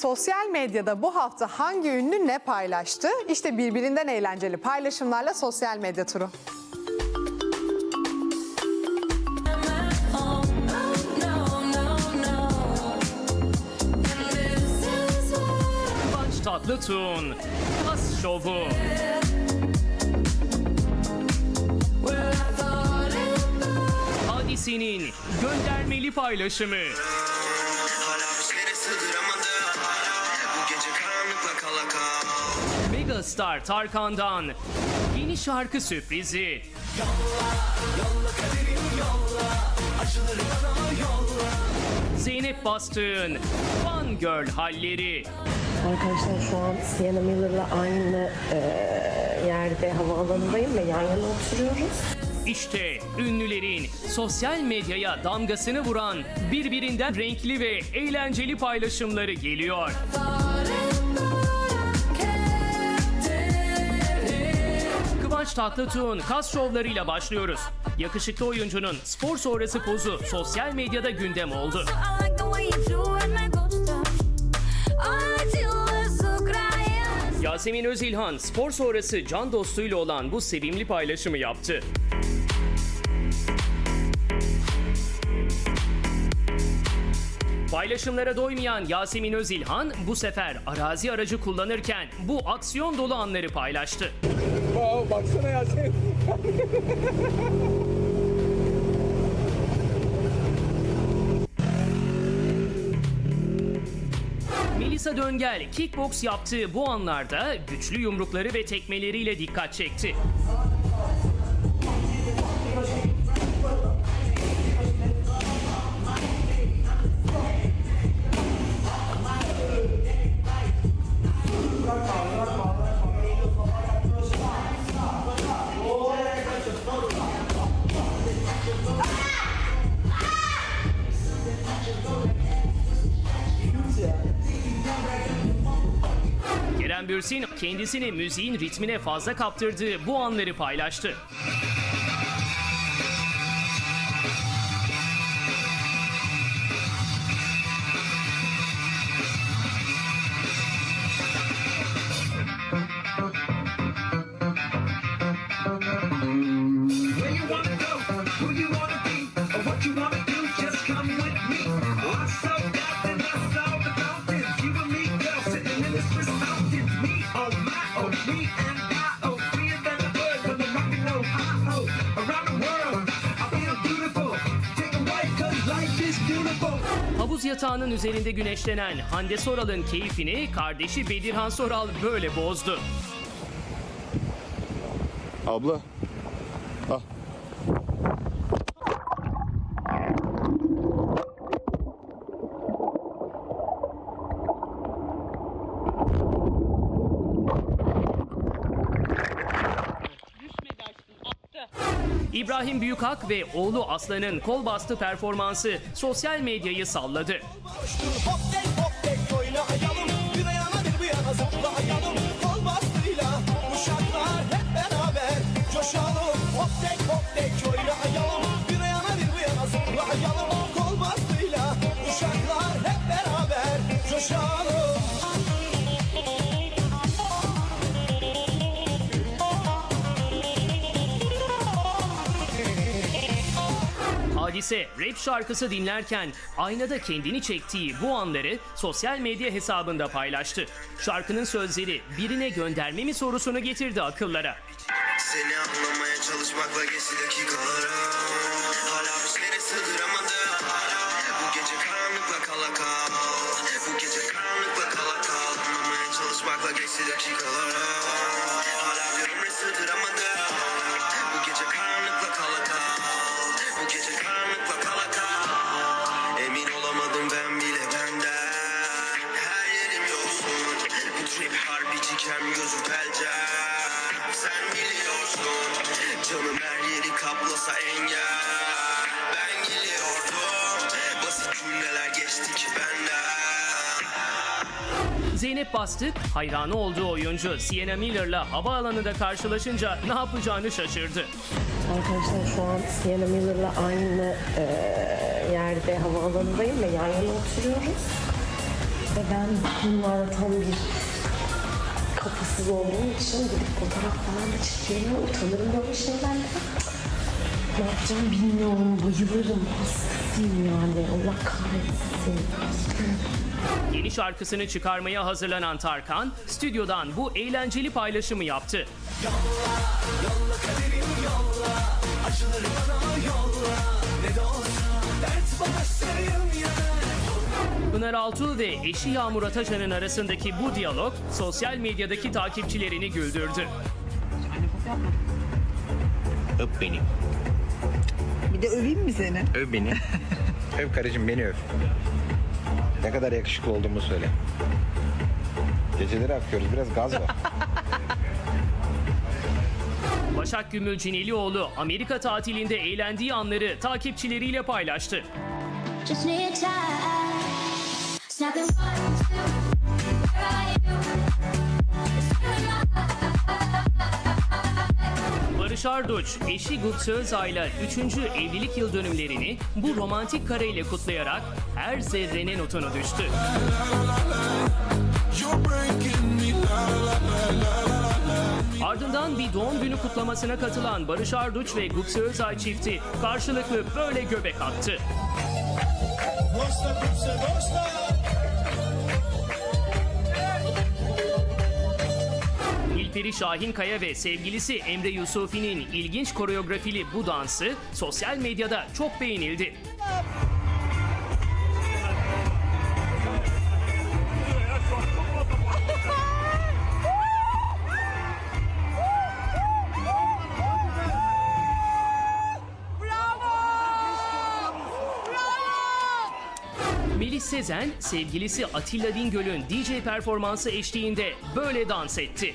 sosyal medyada bu hafta hangi ünlü ne paylaştı? İşte birbirinden eğlenceli paylaşımlarla sosyal medya turu. What Kıvanç Tatlıtuğ'un Kas Şovu. Hadisenin göndermeli paylaşımı. Megastar Tarkan'dan yeni şarkı sürprizi. Zeynep Bastık'ın Fun Girl halleri. Arkadaşlar şu an Sienna Miller'la aynı e, yerde havaalanındayım ve yan yana oturuyoruz. İşte ünlülerin sosyal medyaya damgasını vuran birbirinden renkli ve eğlenceli paylaşımları geliyor. Kıvanç Tatlıtuğ'un kas şovlarıyla başlıyoruz. Yakışıklı oyuncunun spor sonrası pozu sosyal medyada gündem oldu. Yasemin Özilhan spor sonrası can dostuyla olan bu sevimli paylaşımı yaptı. Paylaşımlara doymayan Yasemin Özilhan bu sefer arazi aracı kullanırken bu aksiyon dolu anları paylaştı. Aa, baksana ya sen. Melisa Döngel kickbox yaptığı bu anlarda güçlü yumrukları ve tekmeleriyle dikkat çekti. Bürsin kendisini müziğin ritmine fazla kaptırdığı bu anları paylaştı. Where you wanna go, who you wanna yatağının üzerinde güneşlenen Hande Soral'ın keyfini kardeşi Bedirhan Soral böyle bozdu. Abla. İbrahim Büyükak ve oğlu Aslan'ın kol bastı performansı sosyal medyayı salladı. Hop Hadise rap şarkısı dinlerken aynada kendini çektiği bu anları sosyal medya hesabında paylaştı. Şarkının sözleri birine gönderme mi sorusunu getirdi akıllara. Seni anlamaya çalışmakla geçti dakikalarım Hala bir sığdıramadım Bu gece karanlıkla kala kal Bu gece karanlıkla kala kal Anlamaya çalışmakla geçti dakikalarım Hala bir ömre sığdıramadım Bu trip harbiciken gözü telcel Sen biliyorsun Canım her yeri kaplasa engel Ben geliyordum Basit cümleler geçti ki benden Zeynep Bastık hayranı olduğu oyuncu Sienna Miller'la havaalanında karşılaşınca ne yapacağını şaşırdı. Arkadaşlar şu an Sienna Miller'la aynı e, yerde havaalanındayım ve yan yana oturuyoruz. Ve ben bunlarla tam bir kafasız olduğum için gidip fotoğraf falan da çekeyim. Utanırım böyle şeylerden. Ne yapacağım bilmiyorum. Bayılırım. Hastasıyım yani. Allah kahretsin. Yeni şarkısını çıkarmaya hazırlanan Tarkan, stüdyodan bu eğlenceli paylaşımı yaptı. Pınar Altuğ ve eşi Yağmur Atacan'ın arasındaki bu diyalog sosyal medyadaki takipçilerini güldürdü. Öp beni. Bir de öveyim mi seni? Öv beni. öv karıcığım beni öv. Ne kadar yakışıklı olduğumu söyle. Geceleri akıyoruz biraz gaz var. Başak Gümül Cinelioğlu Amerika tatilinde eğlendiği anları takipçileriyle paylaştı. Just need time. Barış Arduç, eşi Gupse Özay'la 3. evlilik yıl dönümlerini bu romantik kareyle kutlayarak her zerrene notunu düştü. Ardından bir doğum günü kutlamasına katılan Barış Arduç ve Gupse Özay çifti karşılıklı böyle göbek attı. Dostlar dostlar dostlar Nilperi Şahinkaya ve sevgilisi Emre Yusufi'nin ilginç koreografili bu dansı sosyal medyada çok beğenildi. Sezen, sevgilisi Atilla Bingöl'ün DJ performansı eşliğinde böyle dans etti.